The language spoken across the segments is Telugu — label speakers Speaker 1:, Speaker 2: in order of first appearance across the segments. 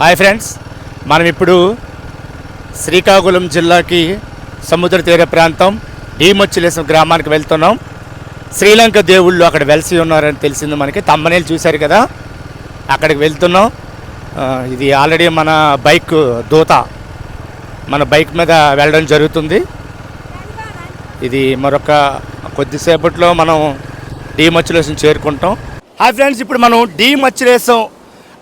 Speaker 1: హాయ్ ఫ్రెండ్స్ మనం ఇప్పుడు శ్రీకాకుళం జిల్లాకి సముద్ర తీర ప్రాంతం డీమొచ్చిలేసం గ్రామానికి వెళ్తున్నాం. శ్రీలంక దేవుళ్ళు అక్కడ వెలిసి ఉన్నారని తెలిసింది మనకి. తమ్మనేలు చూశారు కదా అక్కడికి వెళ్తున్నాం. ఇది ఆల్రెడీ మన బైక్ దూత మన బైక్ మీద వెళ్ళడం జరుగుతుంది. ఇది మరొక కొద్దిసేపట్లో మనం డి చేరుకుంటాం. హాయ్ ఫ్రెండ్స్ ఇప్పుడు మనం డి మచ్చిలేసం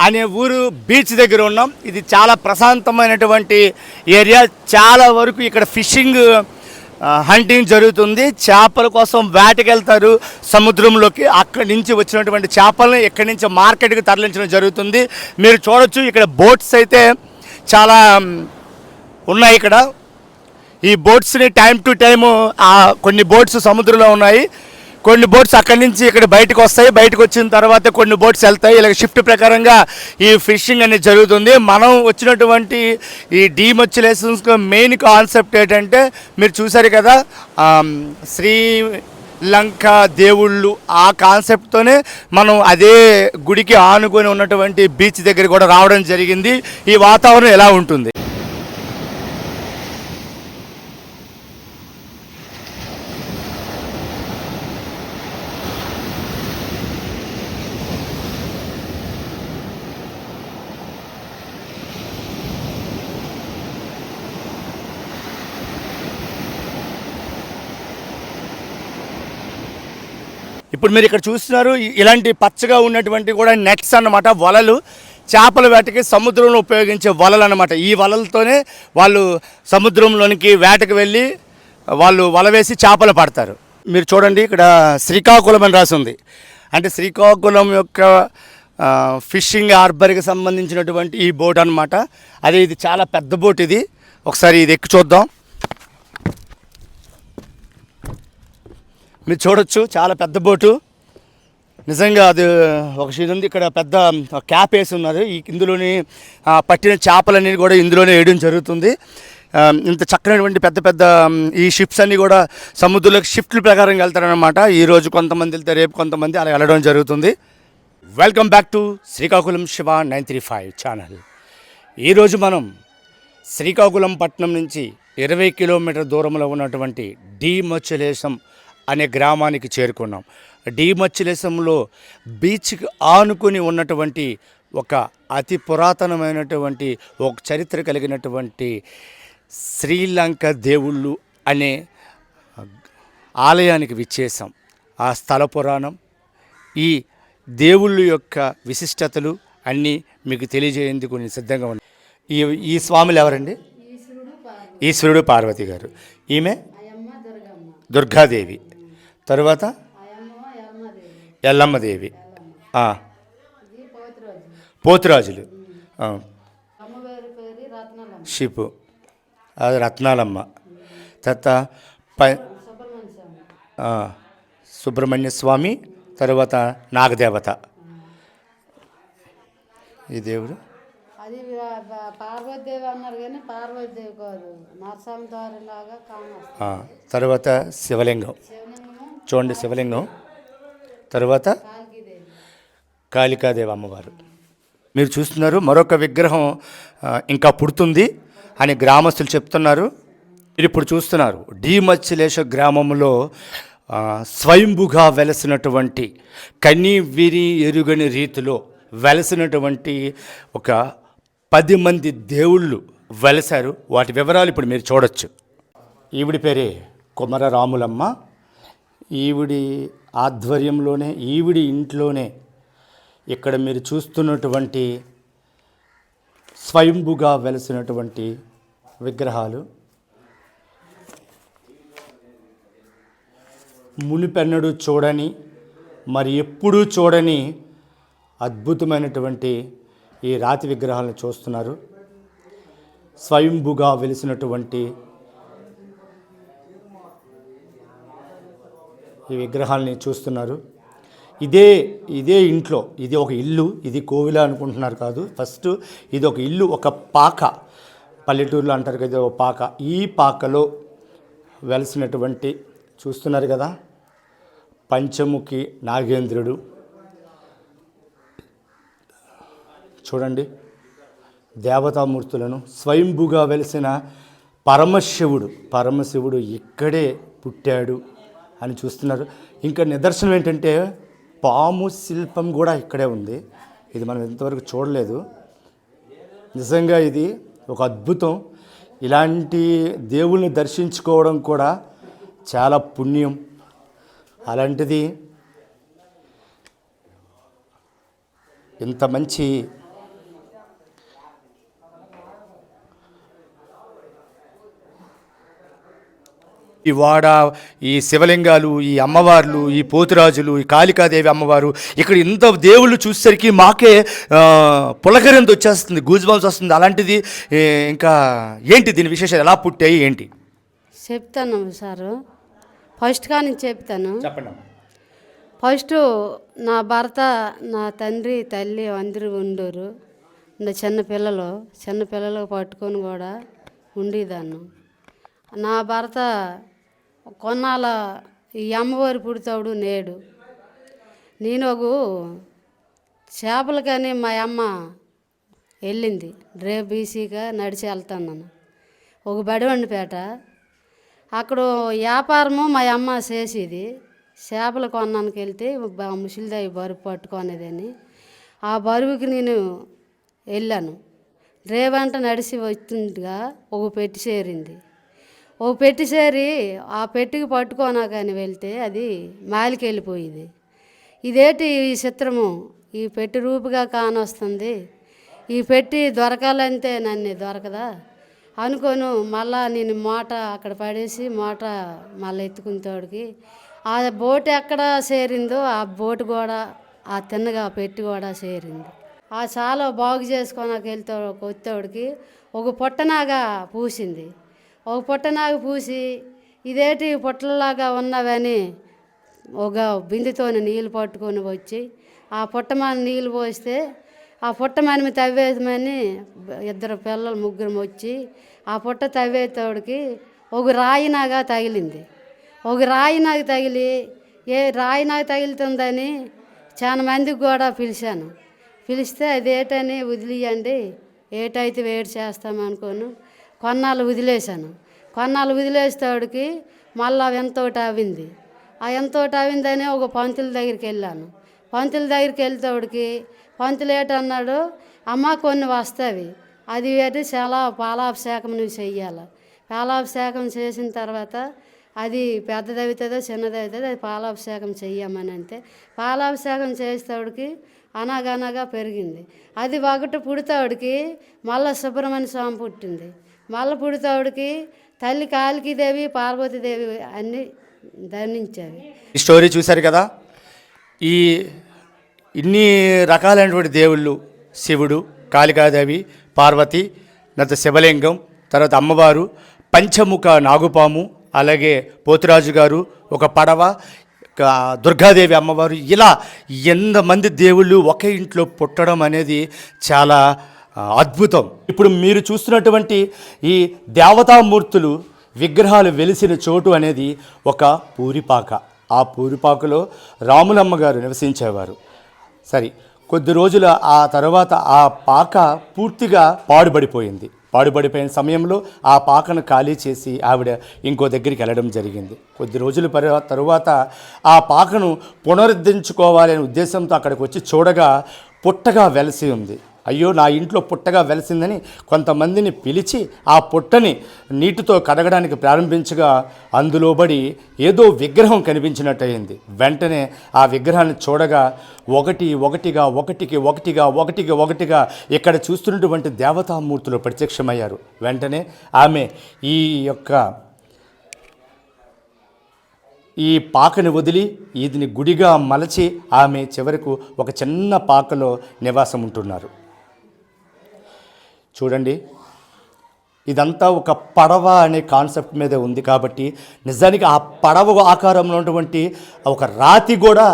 Speaker 1: అనే ఊరు బీచ్ దగ్గర ఉన్నాం. ఇది చాలా ప్రశాంతమైనటువంటి ఏరియా. చాలా వరకు ఇక్కడ ఫిషింగ్ హంటింగ్ జరుగుతుంది. చేపల కోసం వేటకెళ్తారు. సముద్రంలోకి అక్కడి నుంచి వచ్చినటువంటి చేపలను ఇక్కడి నుంచి మార్కెట్కి తరలించడం జరుగుతుంది. మీరు చూడొచ్చు ఇక్కడ బోట్స్ అయితే చాలా ఉన్నాయి ఇక్కడ. ఈ బోట్స్ని టైం టు టైం కొన్ని బోట్స్ సముద్రంలో ఉన్నాయి. కొన్ని బోట్స్ అక్కడి నుంచి ఇక్కడ బయటకు వస్తాయి. బయటకు వచ్చిన తర్వాత కొన్ని బోట్స్ వెళ్తాయి. ఇలా షిఫ్ట్ ప్రకారంగా ఈ ఫిషింగ్ అనేది జరుగుతుంది. మనం వచ్చినటువంటి ఈ డీమొచ్యులేషన్స్ మెయిన్ కాన్సెప్ట్ ఏంటంటే మీరు చూసారు కదా శ్రీ లంక దేవుళ్ళు ఆ కాన్సెప్ట్తోనే మనం అదే గుడికి ఆనుకొని ఉన్నటువంటి బీచ్ దగ్గర కూడా రావడం జరిగింది. ఈ వాతావరణం ఎలా ఉంటుంది? ఇప్పుడు మీరు ఇక్కడ చూస్తున్నారు ఇలాంటి పచ్చగా ఉన్నటువంటి కూడా నెట్స్ అన్నమాట వలలు. చేపల వేటకి సముద్రంలో ఉపయోగించే వలలు అన్నమాట. ఈ వలలతోనే వాళ్ళు సముద్రంలోనికి వేటకు వెళ్ళి వాళ్ళు వల వేసి చేపలు పడతారు. మీరు చూడండి ఇక్కడ శ్రీకాకుళం అని రాసి ఉంది. అంటే శ్రీకాకుళం యొక్క ఫిషింగ్ హార్బర్కి సంబంధించినటువంటి ఈ బోట్ అన్నమాట. అదే ఇది చాలా పెద్ద బోట్ ఇది. ఒకసారి ఇది ఎక్కి చూద్దాం. మీరు చూడొచ్చు చాలా పెద్ద బోటు. నిజంగా అది ఒక షీట్ ఉంది. ఇక్కడ పెద్ద క్యాప్ వేసి ఉన్నది ఈ ఇందులోని పట్టిన చేపలన్నీ కూడా ఇందులోనే వేయడం జరుగుతుంది. ఇంత చక్కనటువంటి పెద్ద పెద్ద ఈ షిప్స్ అన్నీ కూడా సముద్రంలోకి షిఫ్ట్ల ప్రకారం వెళ్తారనమాట ఈ రోజు కొంతమంది వెళ్తే రేపు కొంతమంది అలా వెళ్ళడం జరుగుతుంది. Welcome back to Srikakulam Siva nine three five channel ఈరోజు మనం శ్రీకాకుళం పట్టణం నుంచి ఇరవై కిలోమీటర్ దూరంలో ఉన్నటువంటి డీమచ్చులేశం అనే గ్రామానికి చేరుకున్నాం. డీమచ్చులేశంలో బీచ్కి ఆనుకుని ఉన్నటువంటి ఒక అతి పురాతనమైనటువంటి ఒక చరిత్ర కలిగినటువంటి శ్రీలంక దేవుళ్ళు అనే ఆలయానికి విచ్చేసాం ఆ స్థల పురాణం ఈ దేవుళ్ళ యొక్క విశిష్టతలు అన్నీ మీకు తెలియజేయేందుకు నేను సిద్ధంగా ఉన్నాను ఈ ఈ స్వాములు ఎవరండి? ఈశ్వరుడు పార్వతి. గారు. ఈమె? దుర్గాదేవి. తరువాత? ఎల్లమ్మదేవి. పోతురాజులు. షిపు. అది రత్నాలమ్మ. తర్వాత ప
Speaker 2: సుబ్రహ్మణ్య స్వామి
Speaker 1: తరువాత నాగదేవత. ఈ దేవుడు?
Speaker 2: అది పార్వతీదేవి అన్నారు కానీ పార్వతీదేవి కాదు. నరసింహ
Speaker 1: తర్వాత శివలింగం చూడండి శివలింగం. తరువాత కాళికాదేవి అమ్మవారు. మీరు చూస్తున్నారు మరొక విగ్రహం ఇంకా పుడుతుంది అని గ్రామస్తులు చెప్తున్నారు. మీరు ఇప్పుడు చూస్తున్నారు డిమచ్చిలేశ గ్రామంలో స్వయంభుగా వెలసినటువంటి కన్నీ విని ఎరుగని రీతిలో వెలసినటువంటి ఒక పది మంది దేవుళ్ళు వెలసారు వాటి వివరాలు ఇప్పుడు మీరు చూడొచ్చు. ఈవిడి పేరే కుమర రాములమ్మ ఈవిడి ఆధ్వర్యంలోనే ఈవిడి ఇంట్లోనే ఇక్కడ మీరు చూస్తున్నటువంటి స్వయంభుగా వెలసినటువంటి విగ్రహాలు. మునిపెన్నడు చూడని మరి ఎప్పుడూ చూడని అద్భుతమైనటువంటి ఈ రాతి విగ్రహాలను చూస్తున్నారు. స్వయంభుగా వెలిసినటువంటి ఈ విగ్రహాలని చూస్తున్నారు. ఇదే ఇదే ఇంట్లో ఇది ఒక ఇల్లు ఇది కోవిల అనుకుంటున్నారు కాదు. ఫస్ట్ ఇది ఒక ఇల్లు ఒక పాక. పల్లెటూరులో అంటారు కదా ఒక పాక. ఈ పాకలో వెలసినటువంటి చూస్తున్నారు కదా పంచముఖి నాగేంద్రుడు. చూడండి దేవతామూర్తులను స్వయంభుగా వెలిసిన పరమశివుడు. పరమశివుడు ఇక్కడే పుట్టాడు. అని చూస్తున్నారు. ఇంకా నిదర్శనం ఏంటంటే పాము శిల్పం కూడా ఇక్కడే ఉంది. ఇది మనం ఇంతవరకు చూడలేదు. నిజంగా ఇది ఒక అద్భుతం. ఇలాంటి దేవుల్ని దర్శించుకోవడం కూడా చాలా పుణ్యం. అలాంటిది ఇంత మంచి ఈ వాడ ఈ శివలింగాలు ఈ అమ్మవార్లు ఈ పోతురాజులు ఈ కాళికాదేవి అమ్మవారు ఇక్కడ ఇంత దేవుళ్ళు చూసేసరికి మాకే పులకరింత వచ్చేస్తుంది గూజ్బాల్స్ వస్తుంది. అలాంటిది ఇంకా ఏంటి దీని విశేషాలు? ఎలా పుట్టాయి? ఏంటి?
Speaker 2: చెప్తాను సారు. ఫస్ట్ కానీ చెప్తాను.
Speaker 1: చెప్పండి
Speaker 2: ఫస్ట్ నా భర్త నా తండ్రి తల్లి అందరూ ఉండరు. నా చిన్న పిల్లలు చిన్న పిల్లలు పట్టుకొని కూడా ఉండేదాన్ని. నా భర్త కొన్నాళ్ళ ఈ అమ్మవారి పుడతాడు నేడు. నేను ఒక చేపలకని మా అమ్మ వెళ్ళింది. డ్రే బీసీగా నడిచి వెళ్తాను ఒక బడివండిపేట. అక్కడ వ్యాపారము మా అమ్మ చేసేది. చేపలు కొన్నానికి వెళ్తే ముసిలిదాయి ముసలిదాయి బరువు పట్టుకునేదని. ఆ బరువుకి నేను వెళ్ళాను. రేవంట నడిచి వచ్చిందిగా ఒక పెట్టి చేరింది. ఓ పెట్టి చేరి ఆ పెట్టికి పట్టుకోనా కానీ వెళ్తే అది మాలికి వెళ్ళిపోయింది ఈ చిత్రము? ఈ పెట్టి రూపుగా కానొస్తుంది. ఈ పెట్టి దొరకాలంటే నన్ను దొరకదా? అనుకోను మళ్ళా నేను మూట అక్కడ పడేసి మూట మళ్ళీ ఎత్తుకునేటోడికి ఆ బోట్ ఎక్కడ చేరిందో ఆ బోటు కూడా ఆ తిన్నగా పెట్టి కూడా చేరింది ఆ చాలా బాగు చేసుకోనాక వెళ్తే వచ్చేవాడికి ఒక పొట్టనాగా పూసింది. ఒక పొట్టనాగా పూసి ఇదేటి పొట్టలాగా ఉన్నవని ఒక బిందెతోని నీళ్ళు పట్టుకొని వచ్చి ఆ పుట్టమాని నీళ్ళు పోస్తే ఆ పుట్టమని తవ్వేదమని ఇద్దరు పిల్లలు ముగ్గురు వచ్చి ఆ పుట్ట తవ్వేతోడికి ఒక రాయినాగా తగిలింది. ఒక రాయినాగా తగిలి ఏ రాయినాగా తగులుతుందని చాలా మందికి కూడా పిలిచాను. పిలిస్తే అదేటని వదిలియండి ఏటైతే వేడి చేస్తామనుకోను. కొన్నాళ్ళు వదిలేశాను. కొన్నాళ్ళు వదిలేసేవాడికి మళ్ళా ఎంతోటి ఆవింది. ఆ ఎంతోటి అవిందని ఒక పంతుల దగ్గరికి వెళ్ళాను. పంతుల దగ్గరికి వెళ్తేవాడికి పంతులు ఏటన్నాడు అమ్మ కొన్ని వస్తావి. అది వేటి చాలా పాలాభిషేకం నువ్వు చెయ్యాలి. పాలాభిషేకం చేసిన తర్వాత అది పెద్దది అవుతుందో చిన్నది అవుతుంది అది పాలాభిషేకం చెయ్యమని అంటే పాలాభిషేకం చేసేవాడికి అనగనగా పెరిగింది. అది ఒకటి పుడితేవాడికి మళ్ళా సుబ్రహ్మణ్య స్వామి పుట్టింది. మళ్ళీ పుడతావుడికి తల్లి కాలికీదేవి పార్వతీదేవి అన్నీ ధరించేవి.
Speaker 1: ఈ స్టోరీ చూశారు కదా? ఈ ఇన్ని రకాలైనటువంటి దేవుళ్ళు శివుడు కాళికాదేవి పార్వతి తర్వాత శివలింగం తర్వాత అమ్మవారు పంచముఖ నాగుపాము అలాగే పోతురాజు గారు ఒక పడవ దుర్గాదేవి అమ్మవారు ఇలా ఎంతమంది దేవుళ్ళు ఒకే ఇంట్లో పుట్టడం అనేది చాలా అద్భుతం. ఇప్పుడు మీరు చూస్తున్నటువంటి ఈ దేవతామూర్తులు విగ్రహాలు వెలిసిన చోటు అనేది ఒక పూరిపాక. ఆ పూరిపాకలో రాములమ్మ గారు నివసించేవారు. సరే కొద్ది రోజుల ఆ తర్వాత ఆ పాక పూర్తిగా పాడుబడిపోయింది. పాడుబడిపోయిన సమయంలో ఆ పాకను ఖాళీ చేసి ఆవిడ ఇంకో దగ్గరికి వెళ్ళడం జరిగింది. కొద్ది రోజుల తరువాత ఆ పాకను పునరుద్ధరించుకోవాలనే ఉద్దేశంతో అక్కడికి వచ్చి చూడగా పుట్టగా వెలసి ఉంది. అయ్యో నా ఇంట్లో పుట్టగా వెలిసిందని కొంతమందిని పిలిచి ఆ పుట్టని నీటితో కడగడానికి ప్రారంభించగా అందులోబడి ఏదో విగ్రహం కనిపించినట్టయింది. వెంటనే ఆ విగ్రహాన్ని చూడగా ఒకటి ఒకటిగా ఒకటికి ఒకటిగా ఒకటికి ఒకటిగా ఇక్కడ చూస్తున్నటువంటి దేవతామూర్తులు ప్రత్యక్షమయ్యారు. వెంటనే ఆమె ఈ యొక్క ఈ పాకని వదిలి ఈదిని గుడిగా మలచి ఆమె చివరకు ఒక చిన్న పాకలో నివాసం ఉంటున్నారు చూడండి. ఇదంతా ఒక పడవ అనే కాన్సెప్ట్ మీదే ఉంది కాబట్టి నిజానికి ఆ పడవ ఆకారంలో ఉన్నటువంటి ఒక రాతి కూడా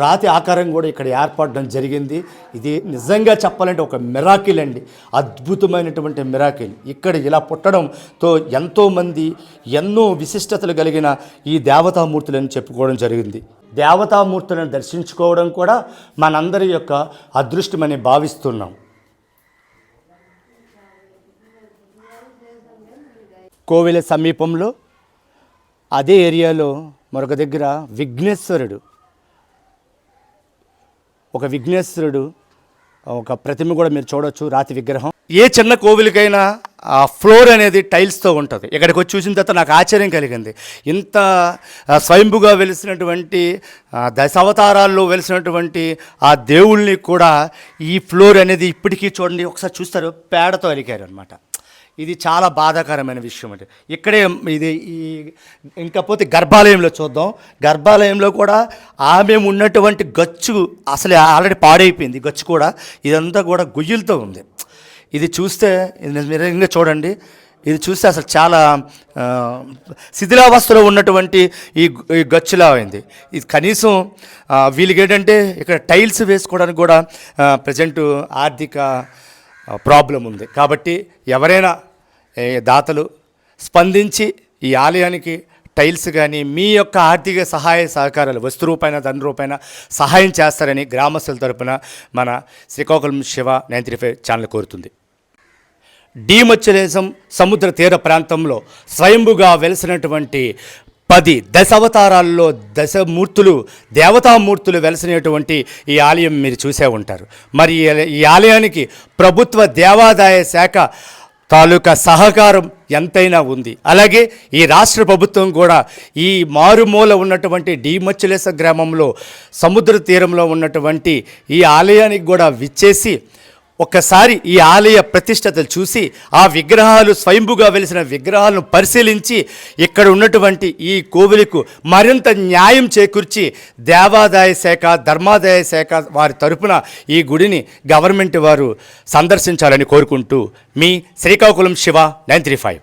Speaker 1: రాతి ఆకారం కూడా ఇక్కడ ఏర్పడడం జరిగింది. ఇది నిజంగా చెప్పాలంటే ఒక మిరాకిల్ అండి. అద్భుతమైనటువంటి మిరాకిల్ ఇక్కడ ఇలా పుట్టడంతో ఎంతోమంది ఎన్నో విశిష్టతలు కలిగిన ఈ దేవతామూర్తులని చెప్పుకోవడం జరిగింది. దేవతామూర్తులను దర్శించుకోవడం కూడా మనందరి యొక్క అదృష్టమని భావిస్తున్నాం. కోవెల సమీపంలో అదే ఏరియాలో మరొక దగ్గర విఘ్నేశ్వరుడు. ఒక విఘ్నేశ్వరుడు ఒక ప్రతిమ కూడా మీరు చూడొచ్చు రాతి విగ్రహం. ఏ చిన్న కోవిలికైనా ఆ ఫ్లోర్ అనేది టైల్స్తో ఉంటుంది. ఇక్కడికి వచ్చి చూసిన తర్వాత నాకు ఆశ్చర్యం కలిగింది. ఇంత స్వయంభుగా వెలిసినటువంటి దశావతారాల్లో వెలిసినటువంటి ఆ దేవుళ్ళని కూడా ఈ ఫ్లోర్ అనేది ఇప్పటికీ చూడండి. ఒకసారి చూస్తారు పేడతో అలికారు అనమాట ఇది చాలా బాధాకరమైన విషయం అంటే ఇక్కడే ఇది ఈ ఇంకపోతే గర్భాలయంలో చూద్దాం. గర్భాలయంలో కూడా ఆమె ఉన్నటువంటి గచ్చు అసలు ఆల్రెడీ పాడైపోయింది. గచ్చు కూడా ఇదంతా కూడా గుయ్యలతో ఉంది. ఇది చూస్తే నిజంగా చూడండి. ఇది చూస్తే అసలు చాలా శిథిలావస్థలో ఉన్నటువంటి ఈ ఈ గచ్చులా అయింది. ఇది కనీసం వీళ్ళకి ఏంటంటే ఇక్కడ టైల్స్ వేసుకోవడానికి కూడా ప్రజెంట్ ఆర్థిక ప్రాబ్లం ఉంది. కాబట్టి ఎవరైనా దాతలు స్పందించి ఈ ఆలయానికి టైల్స్ కానీ మీ యొక్క ఆర్థిక సహాయ సహకారాలు వస్తు రూపాయన ధన రూపాయన సహాయం చేస్తారని గ్రామస్తుల తరపున మన Srikakulam Siva nine three five channel కోరుతుంది. డీమచ్చలేశం సముద్ర తీర ప్రాంతంలో స్వయంభుగా వెలిసినటువంటి పది దశావతారాల్లో దశమూర్తులు దేవతామూర్తులు వెలసినటువంటి ఈ ఆలయం మీరు చూసే ఉంటారు. మరి ఈ- ఆలయానికి ప్రభుత్వ దేవాదాయ శాఖ తాలూకా సహకారం ఎంతైనా ఉంది. అలాగే ఈ రాష్ట్ర ప్రభుత్వం కూడా ఈ మారుమూల ఉన్నటువంటి డీమచ్చలేస గ్రామంలో సముద్ర తీరంలో ఉన్నటువంటి ఈ ఆలయానికి కూడా విచ్చేసి ఒక్కసారి ఈ ఆలయ ప్రతిష్టతలు చూసి ఆ విగ్రహాలు స్వయంభుగా వెలిసిన విగ్రహాలను పరిశీలించి ఇక్కడ ఉన్నటువంటి ఈ కోవిలకు మరింత న్యాయం చేకూర్చి దేవాదాయ శాఖ ధర్మాదాయ శాఖ వారి తరపున ఈ గుడిని గవర్నమెంట్ వారు సందర్శించాలని కోరుకుంటూ మీ Srikakulam Siva nine three five.